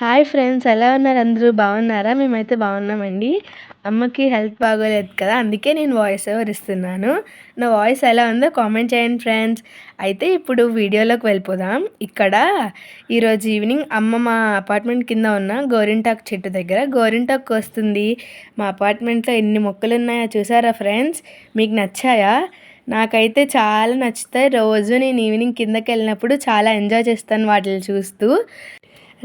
Hi friends ఎలా ఉన్నారు అందరూ? బాగున్నారా? మేమైతే బాగున్నామండి. అమ్మకి హెల్త్ బాగోలేదు కదా అందుకే నేను వాయిస్ ఓవర్ ఇస్తున్నాను. నా వాయిస్ ఎలా ఉందో కామెంట్ చేయండి ఫ్రెండ్స్. అయితే ఇప్పుడు వీడియోలోకి వెళ్ళిపోదాం. ఇక్కడ ఈరోజు ఈవినింగ్ అమ్మ మా అపార్ట్మెంట్ కింద ఉన్న గోరింటాకు చెట్టు దగ్గర గోరింటాకు వస్తుంది మా అపార్ట్మెంట్లో ఎన్ని మొక్కలు ఉన్నాయో చూసారా ఫ్రెండ్స్? మీకు నచ్చాయా? నాకైతే చాలా నచ్చుతాయి. రోజు నేను ఈవినింగ్ కిందకి వెళ్ళినప్పుడు చాలా ఎంజాయ్ చేస్తాను వాటిని చూస్తూ.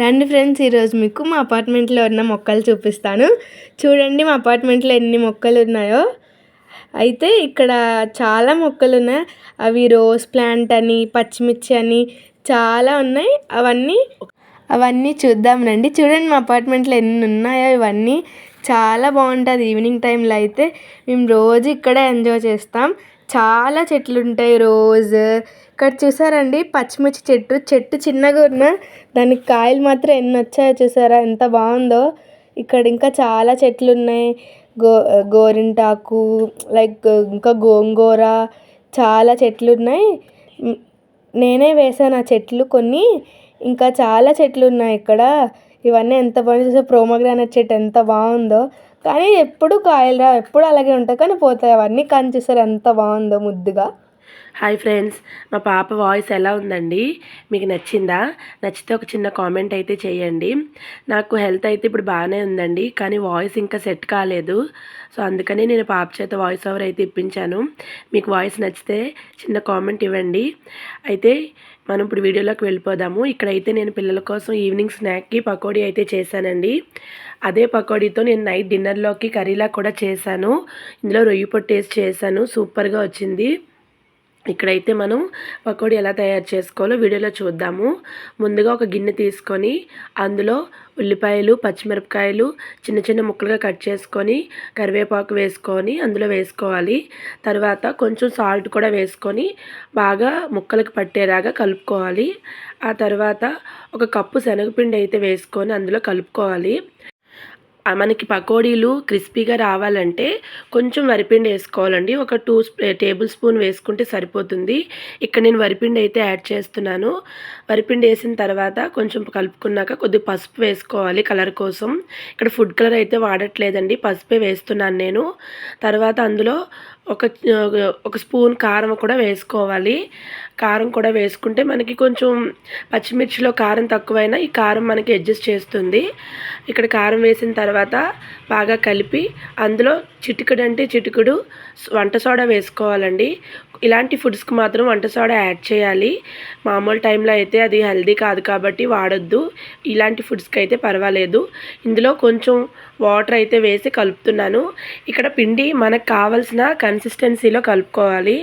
రండి ఫ్రెండ్స్ ఈరోజు మీకు మా అపార్ట్మెంట్లో ఉన్న మొక్కలు చూపిస్తాను. చూడండి మా అపార్ట్మెంట్లో ఎన్ని మొక్కలు ఉన్నాయో. అయితే ఇక్కడ చాలా మొక్కలు ఉన్నాయి. అవి రోజ్ ప్లాంట్ అని పచ్చిమిర్చి అని చాలా ఉన్నాయి. అవన్నీ అవన్నీ చూద్దాం రండి. చూడండి మా అపార్ట్మెంట్లో ఎన్ని ఉన్నాయో ఇవన్నీ. చాలా బాగుంటుంది. ఈవినింగ్ టైంలో అయితే మేము రోజు ఇక్కడే ఎంజాయ్ చేస్తాం. చాలా చెట్లు ఉంటాయి రోజ్ ఇక్కడ చూసారండి పచ్చిమిర్చి చెట్టు చెట్టు చిన్నగా ఉన్న దానికి కాయలు మాత్రం ఎన్ని వచ్చాయో చూసారా? ఎంత బాగుందో. ఇక్కడ ఇంకా చాలా చెట్లు ఉన్నాయి. గో గోరింటాకు లైక్ ఇంకా గోంగూర చాలా చెట్లు ఉన్నాయి. నేనే వేసాను ఆ చెట్లు కొన్ని. ఇంకా చాలా చెట్లు ఉన్నాయి ఇక్కడ. ఇవన్నీ ఎంత బాగుంది చూసా ప్రోమోగ్రానైట్ చెట్టు ఎంత బాగుందో. కానీ ఎప్పుడు కాయలు రా ఎప్పుడు అలాగే ఉంటాయి. కానీ పోతాయి అవన్నీ. కానీ చూసారు ఎంత బాగుందో ముద్దుగా. హాయ్ ఫ్రెండ్స్ మా పాప వాయిస్ ఎలా ఉందండి? మీకు నచ్చిందా? నచ్చితే ఒక చిన్న కామెంట్ అయితే చేయండి. నాకు హెల్త్ అయితే ఇప్పుడు బాగానే ఉందండి కానీ వాయిస్ ఇంకా సెట్ కాలేదు. సో అందుకని నేను పాప చేత వాయిస్ ఓవర్ అయితే ఇప్పించాను. మీకు వాయిస్ నచ్చితే చిన్న కామెంట్ ఇవ్వండి. అయితే మనం ఇప్పుడు వీడియోలోకి వెళ్ళిపోదాము. ఇక్కడైతే నేను పిల్లల కోసం ఈవినింగ్ స్నాక్కి పకోడీ అయితే చేశానండి. అదే పకోడీతో నేను నైట్ డిన్నర్లోకి కర్రీలా కూడా చేశాను. ఇందులో రొయ్యి పొట్టేసి చేశాను. సూపర్గా వచ్చింది. ఇక్కడైతే మనం పకోడీ ఎలా తయారు చేసుకోవాలో వీడియోలో చూద్దాము. ముందుగా ఒక గిన్నె తీసుకొని అందులో ఉల్లిపాయలు పచ్చిమిరపకాయలు చిన్న చిన్న ముక్కలుగా కట్ చేసుకొని కరివేపాకు వేసుకొని అందులో వేసుకోవాలి. తర్వాత కొంచెం సాల్ట్ కూడా వేసుకొని బాగా ముక్కలకు పట్టేలాగా కలుపుకోవాలి. ఆ తర్వాత ఒక కప్పు శనగపిండి అయితే వేసుకొని అందులో కలుపుకోవాలి. మనకి పకోడీలు క్రిస్పీగా రావాలంటే కొంచెం వరిపిండి వేసుకోవాలండి. ఒక టూ టేబుల్ స్పూన్ వేసుకుంటే సరిపోతుంది. ఇక్కడ నేను వరిపిండి అయితే యాడ్ చేస్తున్నాను. వరిపిండి వేసిన తర్వాత కొంచెం కలుపుకున్నాక కొద్ది పసుపు వేసుకోవాలి కలర్ కోసం. ఇక్కడ ఫుడ్ కలర్ అయితే వాడట్లేదండి. పసుపే వేస్తున్నాను నేను. తర్వాత అందులో ఒక ఒక స్పూన్ కారం కూడా వేసుకోవాలి. కారం కూడా వేసుకుంటే మనకి కొంచెం పచ్చిమిర్చిలో కారం తక్కువైనా ఈ కారం మనకి అడ్జస్ట్ చేస్తుంది. ఇక్కడ కారం వేసిన తర్వాత బాగా కలిపి అందులో చిటికుడు అంటే చిటికుడు వంట సోడా వేసుకోవాలండి. ఇలాంటి ఫుడ్స్కి మాత్రం వంట సోడా యాడ్ చేయాలి. మామూలు టైంలో అయితే అది హెల్దీ కాదు కాబట్టి వాడొద్దు. ఇలాంటి ఫుడ్స్కి అయితే పర్వాలేదు. ఇందులో కొంచెం వాటర్ అయితే వేసి కలుపుతున్నాను. ఇక్కడ పిండి మనకు కావాల్సిన కన్సిస్టెన్సీలో కలుపుకోవాలి.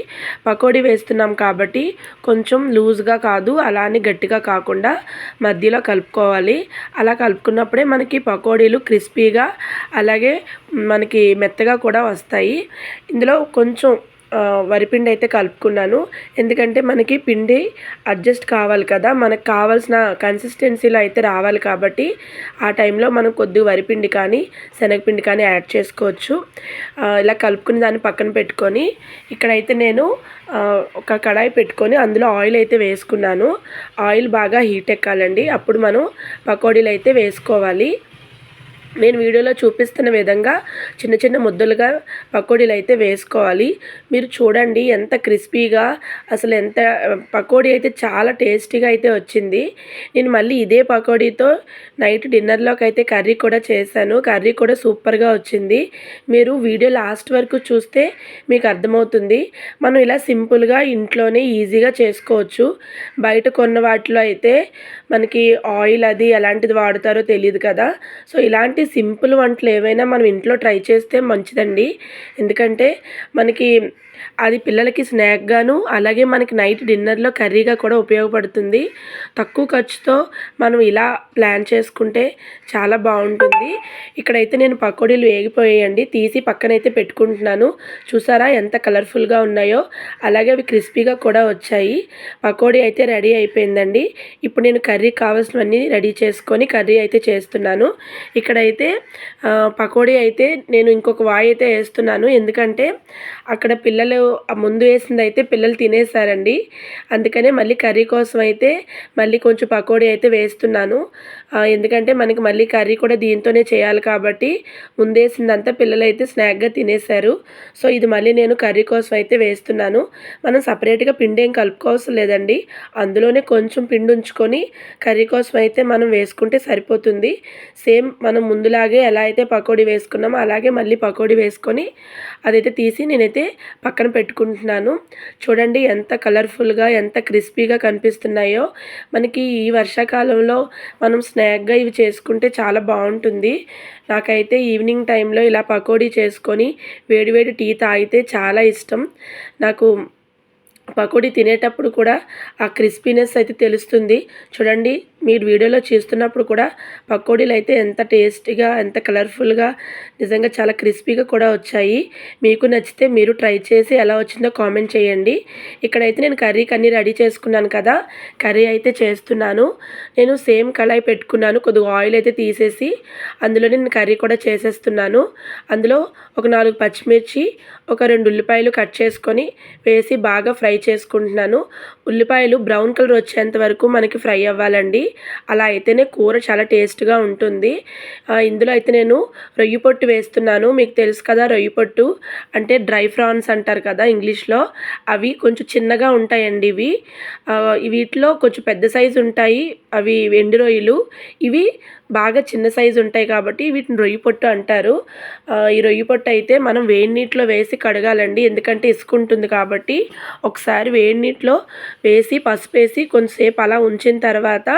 పకోడీ వేస్తున్నాం కాబట్టి కొంచెం లూజ్గా కాదు అలానే గట్టిగా కాకుండా మధ్యలో కలుపుకోవాలి. అలా కలుపుకున్నప్పుడే మనకి పకోడీలు క్రిస్పీగా అలాగే మనకి మెత్తగా కూడా వస్తాయి. ఇందులో కొంచెం వరిపిండి అయితే కలుపుకున్నాను. ఎందుకంటే మనకి పిండి అడ్జస్ట్ కావాలి కదా మనకు కావాల్సిన కన్సిస్టెన్సీలో అయితే రావాలి కాబట్టి ఆ టైంలో మనం కొద్దిగా వరిపిండి కానీ శనగపిండి కానీ యాడ్ చేసుకోవచ్చు. ఇలా కలుపుకుని దాన్ని పక్కన పెట్టుకొని ఇక్కడైతే నేను ఒక కడాయి పెట్టుకొని అందులో ఆయిల్ అయితే వేసుకున్నాను. ఆయిల్ బాగా హీట్ ఎక్కాలండి. అప్పుడు మనం పకోడీలు అయితే వేసుకోవాలి. నేను వీడియోలో చూపిస్తున్న విధంగా చిన్న చిన్న ముద్దలుగా పకోడీలు అయితే వేసుకోవాలి. మీరు చూడండి ఎంత క్రిస్పీగా అసలు ఎంత పకోడీ అయితే చాలా టేస్టీగా అయితే వచ్చింది. నేను మళ్ళీ ఇదే పకోడీతో నైట్ డిన్నర్లోకి అయితే కర్రీ కూడా చేశాను. కర్రీ కూడా సూపర్గా వచ్చింది. మీరు వీడియో లాస్ట్ వరకు చూస్తే మీకు అర్థమవుతుంది. మనం ఇలా సింపుల్గా ఇంట్లోనే ఈజీగా చేసుకోవచ్చు. బయట కొన్న వాటిలో అయితే మనకి ఆయిల్ అది ఎలాంటిది వాడతారో తెలియదు కదా. సో ఇలాంటి సింపుల్ వంటలు ఏవైనా మనం ఇంట్లో ట్రై చేస్తే మంచిదండి. ఎందుకంటే మనకి అది పిల్లలకి స్నాక్గాను అలాగే మనకి నైట్ డిన్నర్లో కర్రీగా కూడా ఉపయోగపడుతుంది. తక్కువ ఖర్చుతో మనం ఇలా ప్లాన్ చేసుకుంటే చాలా బాగుంటుంది. ఇక్కడైతే నేను పకోడీలు వేగిపోయాయండి. తీసి పక్కనైతే పెట్టుకుంటున్నాను. చూసారా ఎంత కలర్ఫుల్గా ఉన్నాయో? అలాగే అవి క్రిస్పీగా కూడా వచ్చాయి. పకోడీ అయితే రెడీ అయిపోయిందండి. ఇప్పుడు నేను కర్రీ కావాల్సినవన్నీ రెడీ చేసుకొని కర్రీ అయితే చేస్తున్నాను. ఇక్కడ ఇక్కడైతే పకోడీ అయితే నేను ఇంకొక వాయి అయితే వేస్తున్నాను. ఎందుకంటే అక్కడ పిల్లలు ముందు వేసింది అయితే పిల్లలు తినేసారండి అందుకనే మళ్ళీ కర్రీ కోసం అయితే మళ్ళీ కొంచెం పకోడీ అయితే వేస్తున్నాను. ఎందుకంటే మనకి మళ్ళీ కర్రీ కూడా దీంతోనే చేయాలి కాబట్టి ముందేసిందంతా పిల్లలు అయితే స్నాక్గా తినేశారు. సో ఇది మళ్ళీ నేను కర్రీ కోసం అయితే వేస్తున్నాను. మనం సపరేట్గా పిండి ఏం కలుపుకోవాల్సిన లేదండి. అందులోనే కొంచెం పిండి ఉంచుకొని కర్రీ కోసం అయితే మనం వేసుకుంటే సరిపోతుంది. సేమ్ మనం ముందు ముందులాగే ఎలా అయితే పకోడీ వేసుకున్నామో అలాగే మళ్ళీ పకోడీ వేసుకొని అదైతే తీసి నేనైతే పక్కన పెట్టుకుంటున్నాను. చూడండి ఎంత కలర్ఫుల్గా ఎంత క్రిస్పీగా కనిపిస్తున్నాయో. మనకి ఈ వర్షాకాలంలో మనం స్నాక్గా ఇవి చేసుకుంటే చాలా బాగుంటుంది. నాకైతే ఈవినింగ్ టైంలో ఇలా పకోడీ చేసుకొని వేడివేడి టీ తాగితే చాలా ఇష్టం. నాకు పకోడీ తినేటప్పుడు కూడా ఆ క్రిస్పీనెస్ అయితే తెలుస్తుంది. చూడండి మీరు వీడియోలో చేస్తున్నప్పుడు కూడా పకోడీలు అయితే ఎంత టేస్టీగా ఎంత కలర్ఫుల్గా నిజంగా చాలా క్రిస్పీగా కూడా వచ్చాయి. మీకు నచ్చితే మీరు ట్రై చేసి ఎలా వచ్చిందో కామెంట్ చేయండి. ఇక్కడైతే నేను కర్రీకి అన్నీ రెడీ చేసుకున్నాను కదా కర్రీ అయితే చేస్తున్నాను. నేను సేమ్ కళాయి పెట్టుకున్నాను కొద్దిగా ఆయిల్ అయితే తీసేసి అందులో నేను కర్రీ కూడా చేసేస్తున్నాను. అందులో ఒక నాలుగు పచ్చిమిర్చి ఒక రెండు ఉల్లిపాయలు కట్ చేసుకొని వేసి బాగా ఫ్రై ఫ్రై చేసుకుంటున్నాను. ఉల్లిపాయలు బ్రౌన్ కలర్ వచ్చేంత వరకు మనకి ఫ్రై అవ్వాలండి. అలా అయితేనే కూర చాలా టేస్ట్గా ఉంటుంది. ఇందులో అయితే నేను రొయ్యి పొట్టు వేస్తున్నాను. మీకు తెలుసు కదా రొయ్యి పొట్టు అంటే డ్రై ఫ్రాన్స్ అంటారు కదా ఇంగ్లీష్లో. అవి కొంచెం చిన్నగా ఉంటాయండి ఇవి. వీటిలో కొంచెం పెద్ద సైజు ఉంటాయి. అవి ఎండు రొయ్యలు. ఇవి బాగా చిన్న సైజు ఉంటాయి కాబట్టి వీటిని రొయ్యి పొట్టు అంటారు. ఈ రొయ్యి పొట్టు అయితే మనం వేడి నీటిలో వేసి కడగాలండి. ఎందుకంటే ఇసుక ఉంటుంది కాబట్టి ఒకసారి వేడి నీటిలో వేసి పసుపు వేసి కొంతసేపు అలా ఉంచిన తర్వాత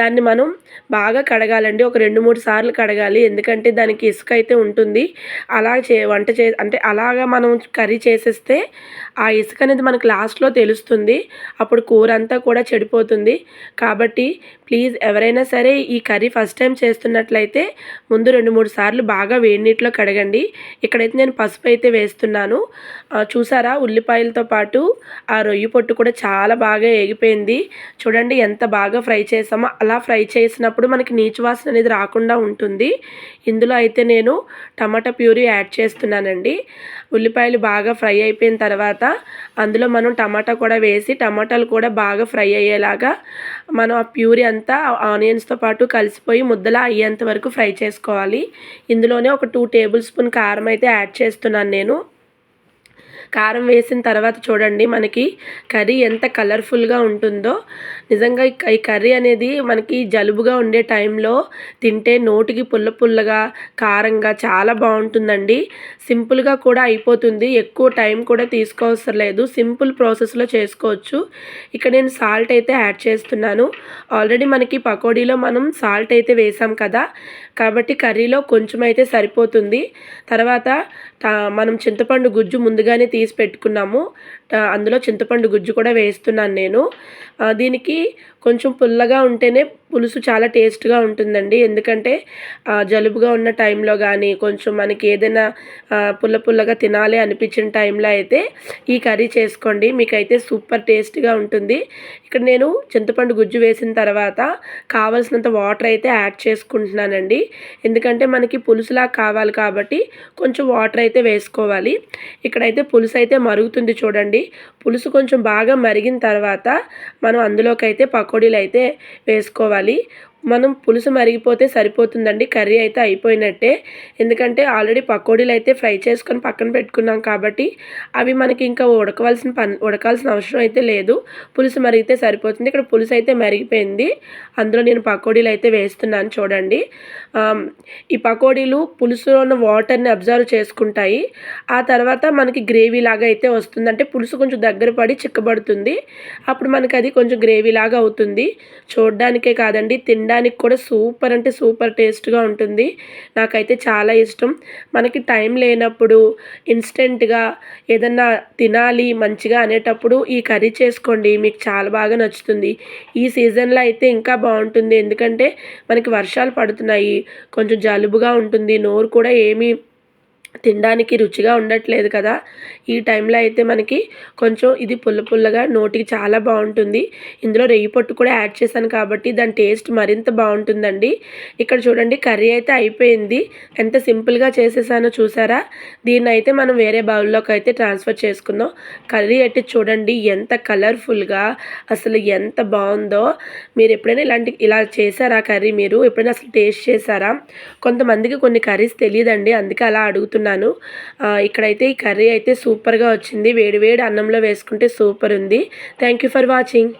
దాన్ని మనం బాగా కడగాలండి. ఒక రెండు మూడు సార్లు కడగాలి. ఎందుకంటే దానికి ఇసుక అయితే ఉంటుంది. అలా చే వంట చే అంటే అలాగా మనం కర్రీ చేసేస్తే ఆ ఇసుక అనేది మనకు లాస్ట్లో తెలుస్తుంది. అప్పుడు కూర అంతా కూడా చెడిపోతుంది. కాబట్టి ప్లీజ్ ఎవరైనా సరే ఈ కర్రీ ఫస్ట్ టైం చేస్తున్నట్లయితే ముందు రెండు మూడు సార్లు బాగా వేడి నీటిలో కడగండి. ఇక్కడైతే నేను పసుపు అయితే వేస్తున్నాను. చూసారా? ఉల్లిపాయలతో పాటు ఆ రొయ్యి పొట్టు కూడా చాలా బాగా ఏగిపోయింది. చూడండి ఎంత బాగా ఫ్రై చేసామో. అలా ఫ్రై చేసినప్పుడు మనకి నీచు వాసన అనేది రాకుండా ఉంటుంది. ఇందులో అయితే నేను టమాటా ప్యూరీ యాడ్ చేస్తున్నానండి. ఉల్లిపాయలు బాగా ఫ్రై అయిపోయిన తర్వాత అందులో మనం టమాటా కూడా వేసి టమాటాలు కూడా బాగా ఫ్రై అయ్యేలాగా మనం ఆ ప్యూరీ అంతా ఆనియన్స్తో పాటు కలిసిపోయి ముద్దలా అయ్యేంత వరకు ఫ్రై చేసుకోవాలి. ఇందులోనే ఒక టూ టేబుల్ స్పూన్ కారం అయితే యాడ్ చేస్తున్నాను నేను. కారం వేసిన తర్వాత చూడండి మనకి కర్రీ ఎంత కలర్ఫుల్గా ఉంటుందో. నిజంగా ఈ కర్రీ అనేది మనకి జలుబుగా ఉండే టైంలో తింటే నోటికి పుల్ల పుల్లగా కారంగా చాలా బాగుంటుందండి. సింపుల్గా కూడా అయిపోతుంది. ఎక్కువ టైం కూడా తీసుకోవసరం లేదు. సింపుల్ ప్రాసెస్లో చేసుకోవచ్చు. ఇక్కడ నేను సాల్ట్ అయితే యాడ్ చేస్తున్నాను. ఆల్రెడీ మనకి పకోడీలో మనం సాల్ట్ అయితే వేసాం కదా. కాబట్టి కర్రీలో కొంచెం అయితే సరిపోతుంది. తర్వాత మనం చింతపండు గుజ్జు ముందుగానే తీసి పెట్టుకున్నాము. అందులో చింతపండు గుజ్జు కూడా వేస్తున్నాను నేను. దీనికి కొంచెం పుల్లగా ఉంటేనే పులుసు చాలా టేస్ట్గా ఉంటుందండి. ఎందుకంటే జలుబుగా ఉన్న టైంలో కానీ కొంచెం మనకి ఏదైనా పుల్ల పుల్లగా తినాలి అనిపించిన టైంలో అయితే ఈ కర్రీ చేసుకోండి. మీకైతే సూపర్ టేస్ట్గా ఉంటుంది. ఇక్కడ నేను చింతపండు గుజ్జు వేసిన తర్వాత కావలసినంత వాటర్ అయితే యాడ్ చేసుకుంటున్నానండి. ఎందుకంటే మనకి పులుసులా కావాలి కాబట్టి కొంచెం వాటర్ అయితే వేసుకోవాలి. ఇక్కడైతే పులుసు అయితే మరుగుతుంది చూడండి. పులుసు కొంచెం బాగా మరిగిన తర్వాత మనం అందులోకి అయితే పకోడీలు అయితే వేసుకోవాలి. మనం పులుసు మరిగిపోతే సరిపోతుందండి. కర్రీ అయితే అయిపోయినట్టే. ఎందుకంటే ఆల్రెడీ పకోడీలు అయితే ఫ్రై చేసుకొని పక్కన పెట్టుకున్నాం కాబట్టి అవి మనకి ఇంకా ఉడకవలసిన పని ఉడకాల్సిన అవసరం అయితే లేదు. పులుసు మరిగితే సరిపోతుంది. ఇక్కడ పులుసు అయితే మరిగిపోయింది. అందులో నేను పకోడీలు అయితే వేస్తున్నాను చూడండి. ఈ పకోడీలు పులుసులో ఉన్న వాటర్ని అబ్జర్వ్ చేసుకుంటాయి. ఆ తర్వాత మనకి గ్రేవీ లాగా అయితే వస్తుంది. అంటే పులుసు కొంచెం దగ్గర పడి చిక్కబడుతుంది. అప్పుడు మనకి అది కొంచెం గ్రేవీ లాగా అవుతుంది. చూడడానికే కాదండి తినడానికి కూడా సూపర్ అంటే సూపర్ టేస్ట్గా ఉంటుంది. నాకైతే చాలా ఇష్టం. మనకి టైం లేనప్పుడు ఇన్స్టెంట్గా ఏదన్నా తినాలి మంచిగా అనేటప్పుడు ఈ కర్రీ చేసుకోండి. మీకు చాలా బాగా నచ్చుతుంది. ఈ సీజన్లో అయితే ఇంకా బాగుంటుంది. ఎందుకంటే మనకి వర్షాలు పడుతున్నాయి. కొంచెం జలుబుగా ఉంటుంది. నోరు కూడా ఏమీ తినడానికి రుచిగా ఉండట్లేదు కదా. ఈ టైంలో అయితే మనకి కొంచెం ఇది పుల్ల పుల్లగా నోటికి చాలా బాగుంటుంది. ఇందులో రెయ్యి పొట్టు కూడా యాడ్ చేశాను కాబట్టి దాని టేస్ట్ మరింత బాగుంటుందండి. ఇక్కడ చూడండి కర్రీ అయితే అయిపోయింది. ఎంత సింపుల్గా చేసేసానో చూసారా? దీన్ని అయితే మనం వేరే బౌల్లోకి అయితే ట్రాన్స్ఫర్ చేసుకుందాం. కర్రీ అయితే చూడండి ఎంత కలర్ఫుల్గా అసలు ఎంత బాగుందో. మీరు ఎప్పుడైనా ఇలాంటి ఇలా చేశారా కర్రీ మీరు? ఎప్పుడైనా అసలు టేస్ట్ చేశారా? కొంతమందికి కొన్ని కర్రీస్ తెలియదండి అందుకే అలా అడుగుతున్నాను ఆ, ఇక్కడైతే ఈ కర్రీ అయితే సూపర్గా వచ్చింది. వేడి వేడి అన్నంలో వేసుకుంటే సూపర్ ఉంది. Thank you for watching